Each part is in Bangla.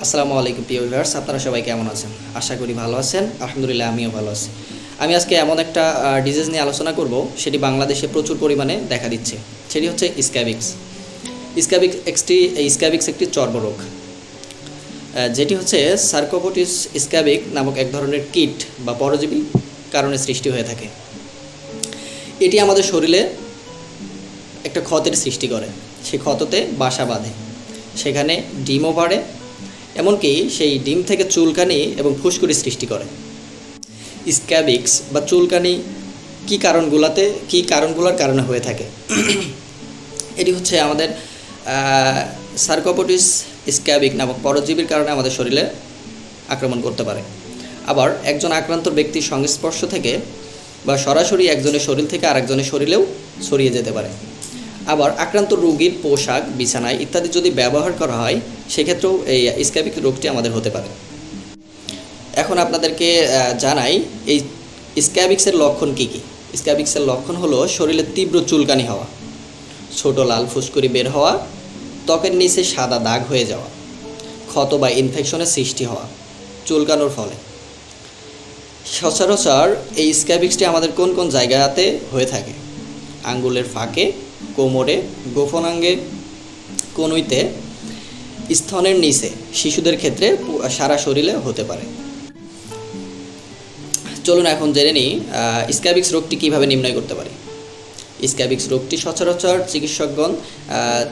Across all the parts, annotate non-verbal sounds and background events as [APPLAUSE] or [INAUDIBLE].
আসসালামু আলাইকুম প্রিয় আপনারা সবাই কেমন আছেন? আশা করি ভালো আছেন, আলহামদুলিল্লাহ আমিও ভালো আছি। আমি আজকে এমন একটা ডিজিজ নিয়ে আলোচনা করব, সেটি বাংলাদেশে প্রচুর পরিমাণে দেখা দিচ্ছে। সেটি হচ্ছে স্ক্যাবিক্স স্ক্যাবিক্স একটি স্ক্যাবিক্স একটি চর্মরোগ। যেটি হচ্ছে সার্কোপোটিস স্ক্যাবিক নামক এক ধরনের কিট বা পরজীবী কারণে সৃষ্টি হয়ে থাকে। এটি আমাদের শরীরে একটা ক্ষতের সৃষ্টি করে। সেই ক্ষততে বাসা বাঁধে। সেখানে ডিমও বাড়ে এমনকি সেই ডিম থেকে চুলকানি এবং ফুসকুড়ি সৃষ্টি করে। স্ক্যাবিক্স বা চুলকানি কি কারণগুলোতে, কি কারণগুলোর কারণে হয়ে থাকে? [CLEARS THROAT] এটি হচ্ছে আমাদের সার্কোপোটিস স্ক্যাবিক নামক পরজীবীর কারণে আমাদের শরীরে আক্রমণ করতে পারে। আবার একজন আক্রান্ত ব্যক্তির সংস্পর্শ থেকে বা সরাসরি একজনের শরীর থেকে আরেকজনের শরীরেও ছড়িয়ে যেতে পারে। আবার আক্রান্ত রোগীর পোশাক, বিছানায় ইত্যাদি যদি ব্যবহার করা হয়, সেক্ষেত্রেও এই স্ক্যাবিক রোগটি আমাদের হতে পারে। এখন আপনাদেরকে জানাই এই স্ক্যাবিক্সের লক্ষণ কী কী? স্ক্যাবিক্সের লক্ষণ হলো শরীরে তীব্র চুলকানি হওয়া, ছোট লাল ফুসকুড়ি বের হওয়া, ত্বকের নিচে সাদা দাগ হয়ে যাওয়া, ক্ষত বা ইনফেকশনের সৃষ্টি হওয়া, চুলকানোর ফলে। সচরাচর এই স্ক্যাবিক্সটি আমাদের কোন কোন জায়গাতে হয়ে থাকে? আঙ্গুলের ফাঁকে কোমরে গোপনাঙ্গে কনুইতে স্তনের নিচে, শিশুদের ক্ষেত্রে সারা শরীরে হতে পারে। চলুন এখন জেনে নিই স্ক্যাবিক্স রোগটি কীভাবে নির্ণয় করতে পারি? স্ক্যাবিক্স রোগটি সচরাচর চিকিৎসকগণ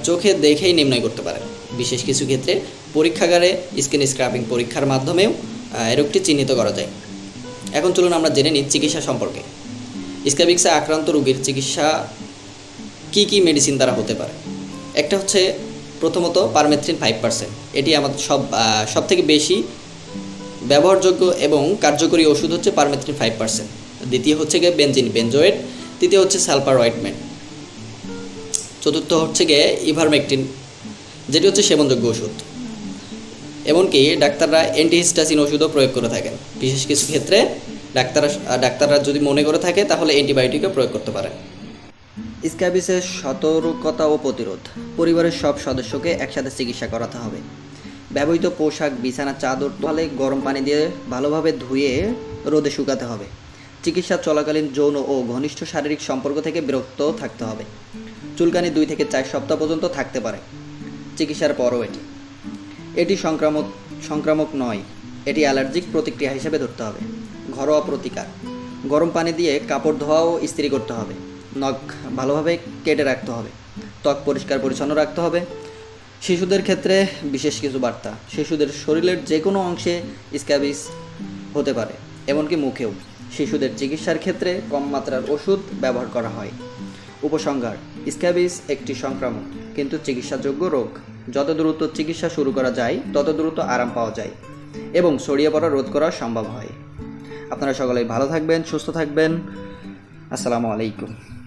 চোখে দেখেই নির্ণয় করতে পারেন বিশেষ কিছু ক্ষেত্রে পরীক্ষাগারে স্কিন স্ক্রাবিং পরীক্ষার মাধ্যমেও এই রোগটি চিহ্নিত করা যায়। এখন চলুন আমরা জেনে নিই চিকিৎসা সম্পর্কে। স্ক্যাবিক্সে আক্রান্ত রোগীর চিকিৎসা কী কী মেডিসিন দ্বারা হতে পারে? একটা হচ্ছে প্রথমত পারমেথ্রিন ফাইভ পার্সেন্ট এটি আমাদের সব সব থেকে বেশি ব্যবহারযোগ্য এবং কার্যকরী ওষুধ হচ্ছে পারমেথ্রিন ফাইভ পার্সেন্ট দ্বিতীয় হচ্ছে গিয়ে বেঞ্জিন বেনজোয়েট তৃতীয় হচ্ছে সালফার অয়েটমেন্ট চতুর্থ হচ্ছে গিয়ে ইভারমেকটিন যেটি হচ্ছে সেবনযোগ্য ওষুধ। এমনকি ডাক্তাররা অ্যান্টিহিস্টাসিন ওষুধও প্রয়োগ করে থাকেন। বিশেষ কিছু ক্ষেত্রে ডাক্তাররা ডাক্তাররা যদি মনে করে থাকে, তাহলে অ্যান্টিবায়োটিকও প্রয়োগ করতে পারেন। স্ক্যাবিসের সতর্কতা ও প্রতিরোধ। পরিবারের সব সদস্যকে একসাথে চিকিৎসা করাতে হবে। ব্যবহৃত পোশাক, বিছানা, চাদর, তোয়ালে গরম পানি দিয়ে ভালোভাবে ধুয়ে রোদে শুকাতে হবে। চিকিৎসা চলাকালীন যৌন ও ঘনিষ্ঠ শারীরিক সম্পর্ক থেকে বিরক্ত থাকতে হবে। চুলকানি দুই থেকে চার সপ্তাহ পর্যন্ত থাকতে পারে। চিকিৎসার পরও এটি। এটি সংক্রামক সংক্রামক নয়। এটি অ্যালার্জিক প্রতিক্রিয়া হিসেবে ধরতে হবে। ঘরোয়া প্রতিকার। গরম পানি দিয়ে কাপড় ধোয়া ও ইস্ত্রি করতে হবে। নখ ভালোভাবে কেটে রাখতে হবে। ত্বক পরিষ্কার পরিচ্ছন্ন রাখতে হবে। শিশুদের ক্ষেত্রে বিশেষ কিছু বার্তা। শিশুদের শরীরের যে কোনো অংশে স্ক্যাবিস হতে পারে, এমনকি মুখেও। শিশুদের চিকিৎসার ক্ষেত্রে কম মাত্রার ওষুধ ব্যবহার করা হয়। উপসংহার। স্ক্যাবিস একটি সংক্রামক, কিন্তু চিকিৎসাযোগ্য রোগ। যত দ্রুত চিকিৎসা শুরু করা যায়, তত দ্রুত আরাম পাওয়া যায় এবং ছড়িয়ে পড়া রোধ করা সম্ভব হয়। আপনারা সকলেই ভালো থাকবেন, সুস্থ থাকবেন। আসসালামু আলাইকুম।